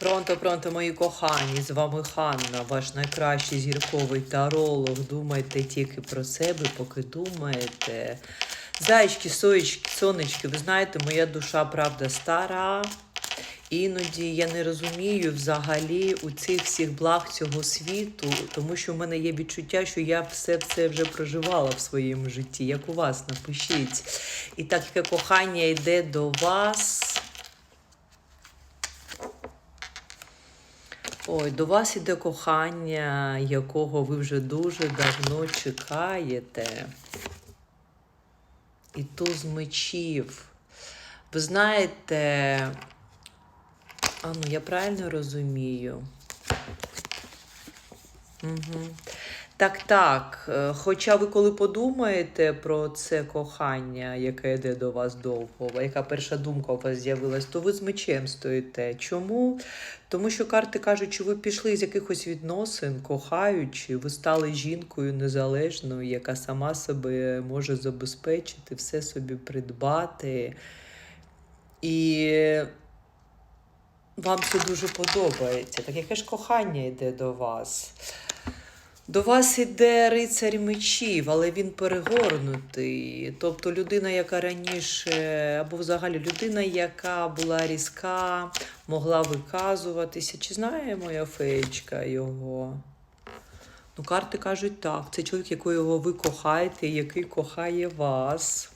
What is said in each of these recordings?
Пронто, пронто, мої кохані, з вами Ханна, ваш найкращий зірковий таролог. Думайте тільки про себе, поки думаєте. Зайчки, соєчки, сонечки, ви знаєте, моя душа, правда, стара. Іноді я не розумію взагалі у цих всіх благ цього світу, тому що в мене є відчуття, що я все це вже проживала в своєму житті. Як у вас, напишіть. І так яке кохання йде до вас. Ой, до вас іде кохання, якого ви вже дуже давно чекаєте. І туз мечів. Ви знаєте, а ну я правильно розумію? Угу. Так, так. е, Хоча ви коли подумаєте про це кохання, яке йде до вас довго, яка перша думка у вас з'явилась, то ви з мечем стоїте. Чому? Тому що карти кажуть, що ви пішли з якихось відносин, кохаючи, ви стали жінкою незалежною, яка сама себе може забезпечити, все собі придбати. І вам це дуже подобається. Так яке ж кохання йде до вас? До вас іде рицарь мечів, але він перегорнутий. Тобто людина, яка раніше, або взагалі людина, яка була різка, могла виказуватися. Чи знає моя феєчка його? Ну, карти кажуть так. Це чоловік, якого ви кохаєте, який кохає вас.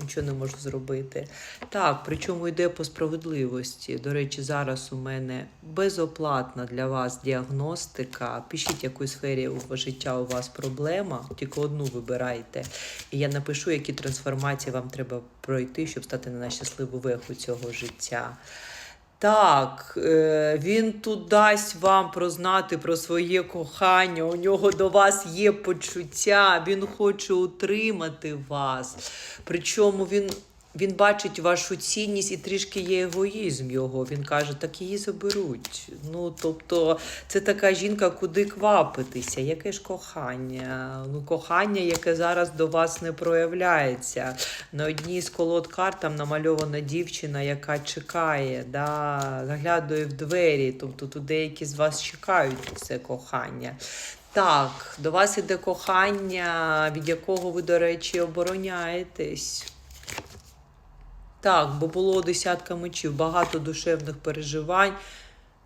Нічого не можу зробити. Так, причому йде по справедливості. До речі, зараз у мене безоплатна для вас діагностика. Пишіть, яку сфері життя у вас проблема, тільки одну вибирайте. І я напишу, які трансформації вам треба пройти, щоб стати на щасливу веху цього життя. Так, е, він тут дасть вам прознати про своє кохання. У нього до вас є почуття, він хоче утримати вас. Причому він, він бачить вашу цінність і трішки є егоїзм його. Він каже, так її заберуть. Ну, тобто, це така жінка, куди квапитися. Яке ж кохання? Ну, кохання, яке зараз до вас не проявляється. На одній з колод карт там намальована дівчина, яка чекає, да, заглядає в двері. Тобто тут деякі з вас чекають це кохання. Так, до вас іде кохання, від якого ви, до речі, обороняєтесь. Так, бо було десятка мечів, багато душевних переживань.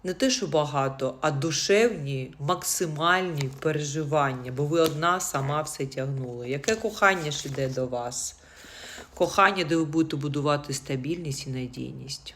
Не те, що багато, а душевні, максимальні переживання, бо ви одна сама все тягнули. Яке кохання ж іде до вас? Кохання, де ви будете будувати стабільність і надійність.